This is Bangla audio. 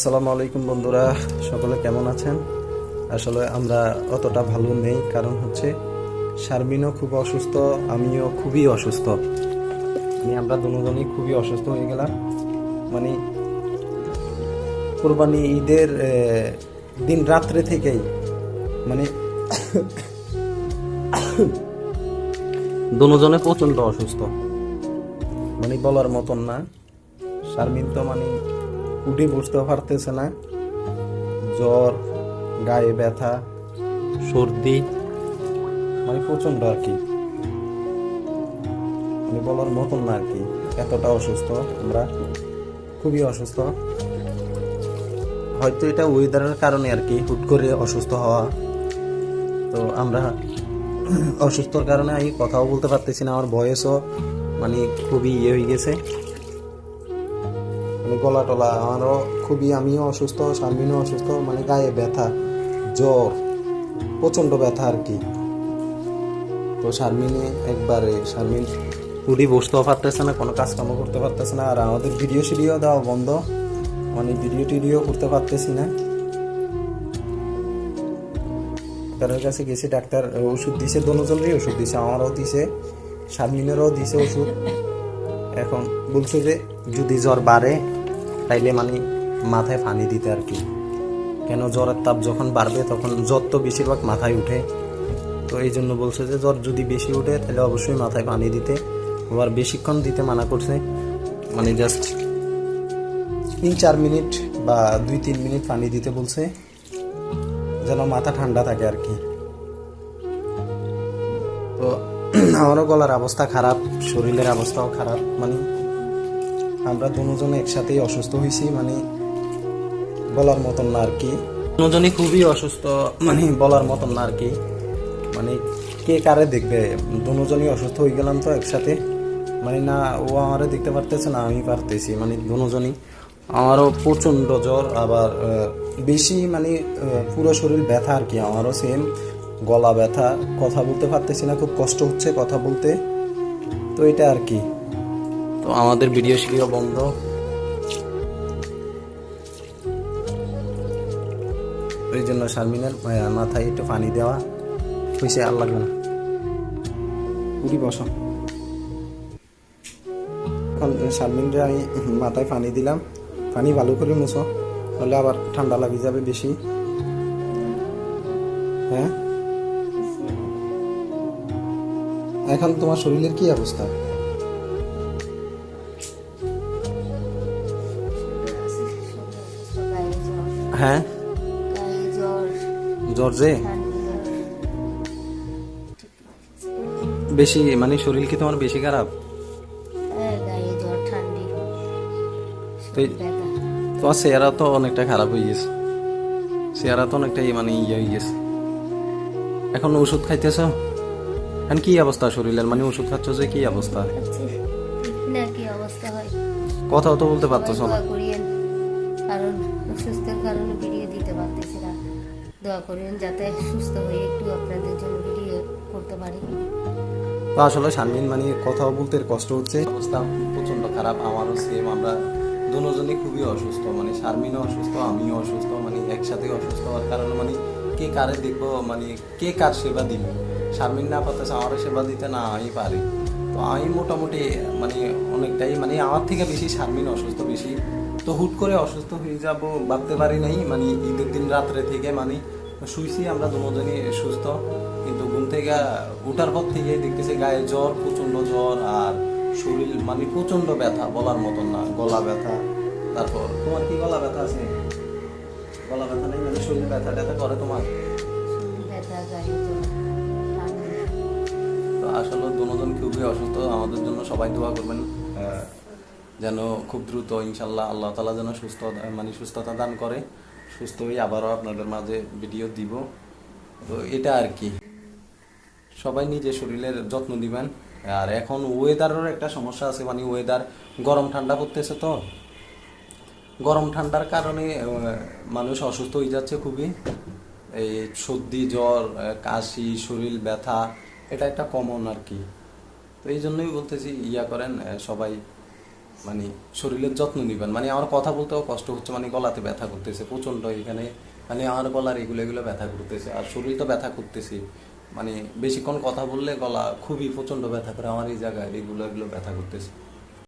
আসসালামু আলাইকুম বন্ধুরা, সকলে কেমন আছেন? আসলে আমরা অতটা ভালো নেই, কারণ হচ্ছে শারমিনও খুব অসুস্থ, আমিও খুবই অসুস্থ। মানে আমরা দুজনই খুবই অসুস্থ হয়ে গেলাম। মানে কোরবানি ঈদের দিন রাত্রে থেকেই মানে দুজনে প্রচণ্ড অসুস্থ। মানে বলার মতন না, শারমিন তো মানে উঠে বসতেও পারতেছে না। জ্বর, গায়ে ব্যথা, সর্দি মানে প্রচণ্ড আর কি। মানে বলার মতন না আর কি, এতটা অসুস্থ আমরা, খুবই অসুস্থ। হয়তো এটা ওয়েদারের কারণে আর কি, হুট করে অসুস্থ হওয়া। তো আমরা অসুস্থর কারণে আমি কথাও বলতে পারতেছি না, আমার বয়সও মানে খুবই ইয়ে হয়ে গেছে। মানে গলা টলা, আমারও খুবই, আমিও অসুস্থ শারমিনও অসুস্থ মানে গায়ে ব্যথা, জ্বর, প্রচণ্ড ব্যথা আর কি। তো শারমিনে একবারে শারমিন উঠি বসতেও পারতেছে না, কোনো কাজ কামও করতে পারতেছে না, আর আমাদের ভিডিও সিডিও দেওয়া বন্ধ। মানে ভিডিও টিডিও করতে পারতেছি না। ডাক্তারের কাছে গেছি ডাক্তার ওষুধ দিছে, দোনোজনেরই ওষুধ দিছে, আমারও দিছে শারমিনেরও দিছে ওষুধ। এখন বলছে যে, যদি জ্বর বাড়ে তাইলে মানে মাথায় পানি দিতে আর কি। কেন জ্বরের তাপ যখন বাড়বে তখন জ্বর তো বেশিরভাগ মাথায় উঠে। তো এই জন্য বলছে যে জ্বর যদি বেশি উঠে তাহলে অবশ্যই মাথায় পানি দিতে। আবার বেশিক্ষণ দিতে মানা করছে। মানে জাস্ট তিন চার মিনিট বা দুই তিন মিনিট পানি দিতে বলছে। যেন মাথা ঠান্ডা থাকে আর কি। তো আমারও গলার অবস্থা খারাপ, শরীরের অবস্থাও খারাপ। মানে আমরা দুজন একসাথেই অসুস্থ হয়েছি মানে বলার মতন না আর কি। দুজনই খুবই অসুস্থ মানে বলার মতন না আর কি। মানে কে কারে দেখবে? দুজনই অসুস্থ হয়ে গেলাম তো একসাথে। মানে না, ও আমারে দেখতে পারতেছে না, আমি পারতেছি মানে দুজনই। আমারও প্রচণ্ড জ্বর, আবার বেশি মানে পুরো শরীর ব্যথা আর কি, আমারও সেম গলা ব্যথা, কথা বলতে পারতেছি না, খুব কষ্ট হচ্ছে কথা বলতে। তো এটা আর কি। তো আমাদের ভিডিও শিডিও বন্ধ। ওই জন্য শারমিনের মাথায় একটু পানি দেওয়া হয়েছে আর লাগবে না। উঠি বসো। এখন শারমিনরে আমি মাথায় পানি দিলাম। পানি ভালো করে মুছো তাহলে আবার ঠান্ডা লাগে যাবে বেশি। হ্যাঁ? এখন তোমার শরীরের কি অবস্থা? হ্যাঁ? জ্বর যে বেশি মানে শরীর কি তোমার বেশি খারাপ? তোমার চেহারা তো অনেকটা খারাপ হয়ে গেছে। চেহারা তো অনেকটাই মানে ইয়ে হয়ে গেছে। এখন ওষুধ খাইতেছ? এখন কি অবস্থা শরীরের? মানে ওষুধ খাচ্ছ যে কি অবস্থা? কি অবস্থা কথাও তো বলতে পারতেছ না। কারণ, অসুস্থের কারণে ভিডিও দিতে পারতেছি না। দোয়া করিয়েন যাতে সুস্থ হয়ে একটু আপনাদের জন্য ভিডিও করতে পারি। আসলে শারমিন মানে কথা বলতে কষ্ট হচ্ছে। অবস্থা প্রচণ্ড খারাপ, আমারও সেম আমরা দুজনই খুবই অসুস্থ। মানে শারমিনও অসুস্থ, আমিও অসুস্থ মানে একসাথে অসুস্থ হওয়ার কারণে মানে কে কারে দেখব মানে কে কার সেবা দিবে? শারমিন না পারতেছে, আমারও সেবা দিতে না, আমি পারি। তো আমি মোটামুটি মানে অনেকটাই মানে আমার থেকে বেশি শারমিন অসুস্থ, বেশি তো হুট করে অসুস্থ হয়ে যাব ভাবতে পারি নাই। মানে ঈদের দিন রাত্রে থেকে মানে শুইছি আমরা দুজনই সুস্থ। কিন্তু ঘুম থেকে উঠার পর থেকে দেখতেছি গায়ে জ্বর প্রচণ্ড জ্বর আর শরীর মানে প্রচণ্ড ব্যথা বলার মতন না গলা ব্যথা। তারপর তোমার কি গলা ব্যথা আছে? গলা ব্যথা নেই মানে শরীর ব্যথা ব্যথা করে তোমার। তো আসলে দুজন খুবই অসুস্থ আমাদের জন্য সবাই দোয়া করবেন। যেন খুব দ্রুত ইনশাল্লাহ আল্লাহ তালা যেন সুস্থ মানে সুস্থতা দান করে। সুস্থ হয়ে আবারও আপনাদের মাঝে ভিডিও দিব। তো এটা আর কি। সবাই নিজের শরীরের যত্ন দিবেন আর এখন ওয়েদারের একটা সমস্যা আছে মানে ওয়েদার গরম ঠান্ডা পড়তেছে তো। গরম ঠান্ডার কারণে মানুষ অসুস্থ হয়ে যাচ্ছে খুবই। এই সর্দি, জ্বর কাশি, শরীর ব্যথা, এটা একটা কমন আর কি। তো এই জন্যই বলতেছি, ইয়া করেন সবাই মানে শরীরের যত্ন নিবেন। মানে আমার কথা বলতেও কষ্ট হচ্ছে মানে গলাতে ব্যথা করতেছে, প্রচণ্ড এখানে। মানে আমার গলার এগুলো এগুলো ব্যথা করতেছে, আর শরীর তো ব্যথা করতেছি। মানে বেশিক্ষণ কথা বললে গলা খুবই প্রচণ্ড ব্যথা করে, আমার এই জায়গায় এগুলো এগুলো ব্যথা করতেছে।